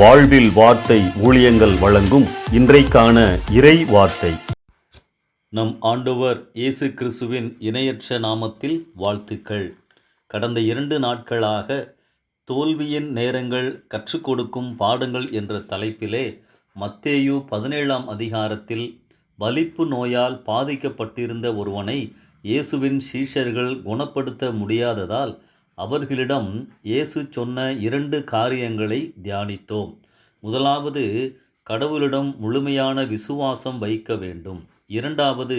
வாழ்வில் வார்த்தை ஊழியங்கள் வழங்கும் இன்றைக்கான இறை வார்த்தை. நம் ஆண்டவர் இயேசு கிறிஸ்துவின் இணையற்ற நாமத்தில் வாழ்த்துக்கள். கடந்த இரண்டு நாட்களாக தோல்வியின் நேரங்கள் கற்றுக் கொடுக்கும் பாடங்கள் என்ற தலைப்பிலே மத்தேயு பதினேழாம் அதிகாரத்தில் வலிப்பு நோயால் பாதிக்கப்பட்டிருந்த ஒருவனை இயேசுவின் சீஷர்கள் குணப்படுத்த முடியாததால் அவர்களிடம் இயேசு சொன்ன இரண்டு காரியங்களை தியானித்தோம். முதலாவது கடவுளிடம் முழுமையான விசுவாசம் வைக்க வேண்டும். இரண்டாவது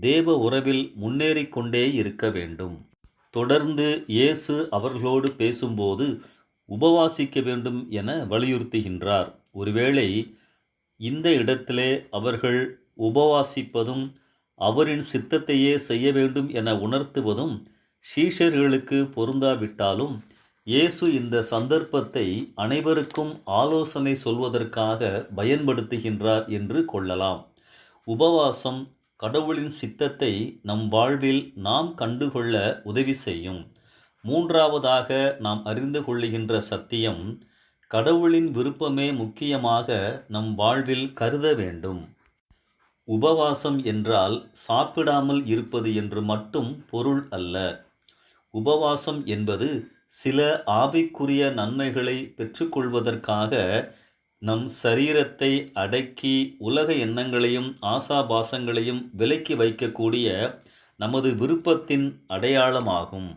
தேவ உறவில் முன்னேறிக்கொண்டே இருக்க வேண்டும். தொடர்ந்து இயேசு அவர்களோடு பேசும்போது உபவாசிக்க வேண்டும் என வலியுறுத்துகின்றார். ஒருவேளை இந்த இடத்திலே அவர்கள் உபவாசிப்பதும் அவரின் சித்தத்தையே செய்ய வேண்டும் என உணர்த்துவதும் சீஷர்களுக்கு பொருந்தாவிட்டாலும் இயேசு இந்த சந்தர்ப்பத்தை அனைவருக்கும் ஆலோசனை சொல்வதற்காக பயன்படுத்துகின்றார் என்று கொள்ளலாம். உபவாசம் கடவுளின் சித்தத்தை நம் வாழ்வில் நாம் கண்டுகொள்ள உதவி செய்யும். மூன்றாவதாக நாம் அறிந்து கொள்ளுகின்ற சத்தியம் கடவுளின் விருப்பமே முக்கியமாக நம் வாழ்வில் கருத வேண்டும். உபவாசம் என்றால் சாப்பிடாமல் இருப்பது என்று மட்டும் பொருள் அல்ல. உபவாசம் என்பது சில ஆவிக்குரிய நன்மைகளை பெற்றுக்கொள்வதற்காக நம் சரீரத்தை அடக்கி உலக எண்ணங்களையும் ஆசாபாசங்களையும் விலக்கி வைக்கக்கூடிய நமது விருப்பத்தின் அடையாளமாகும்.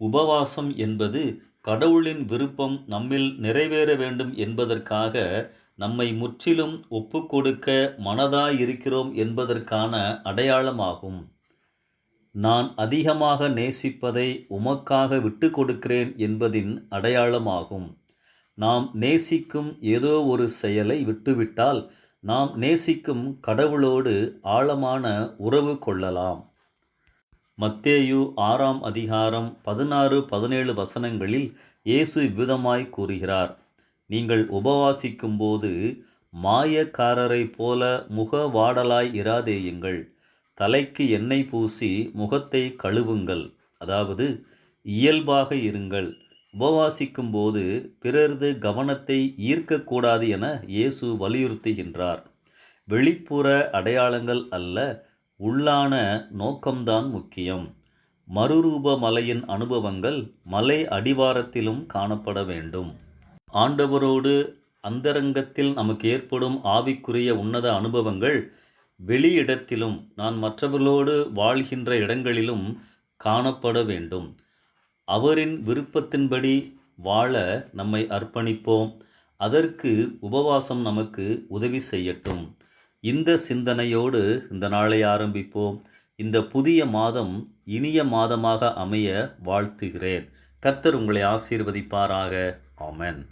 உபவாசம் என்பது கடவுளின் விருப்பம் நம்மில் நிறைவேற வேண்டும் என்பதற்காக நம்மை முற்றிலும் ஒப்புக்கொடுக்க மனதாயிருக்கிறோம் என்பதற்கான அடையாளமாகும். நான் அதிகமாக நேசிப்பதை உமக்காக விட்டு கொடுக்கிறேன் என்பதின் அடையாளமாகும். நாம் நேசிக்கும் ஏதோ ஒரு செயலை விட்டுவிட்டால் நாம் நேசிக்கும் கடவுளோடு ஆழமான உறவு கொள்ளலாம். மத்தேயு ஆறாம் அதிகாரம் பதினாறு பதினேழு வசனங்களில் இயேசு இவ்விதமாய் கூறுகிறார். நீங்கள் உபவாசிக்கும்போது மாயக்காரரைப் போல முக வாடலாய் இராதேயுங்கள். தலைக்கு எண்ணெய் பூசி முகத்தை கழுவுங்கள். அதாவது இயல்பாக இருங்கள். உபவாசிக்கும்போது பிறரது கவனத்தை ஈர்க்கக்கூடாது என இயேசு வலியுறுத்துகின்றார். வெளிப்புற அடையாளங்கள் அல்ல உள்ளான நோக்கம்தான் முக்கியம். மறுரூப மலையின் அனுபவங்கள் மலை அடிவாரத்திலும் காணப்பட வேண்டும். ஆண்டவரோடு அந்தரங்கத்தில் நமக்கு ஏற்படும் ஆவிக்குரிய உன்னத அனுபவங்கள் வெளியிடத்திலும் நான் மற்றவர்களோடு வாழ்கின்ற இடங்களிலும் காணப்பட வேண்டும். அவரின் விருப்பத்தின்படி வாழ நம்மை அர்ப்பணிப்போம். அதற்கு உபவாசம் நமக்கு உதவி செய்யட்டும். இந்த சிந்தனையோடு இந்த நாளை ஆரம்பிப்போம். இந்த புதிய மாதம் இனிய மாதமாக அமைய வாழ்த்துகிறேன். கர்த்தர் உங்களை ஆசீர்வதிப்பாராக. ஆமென்.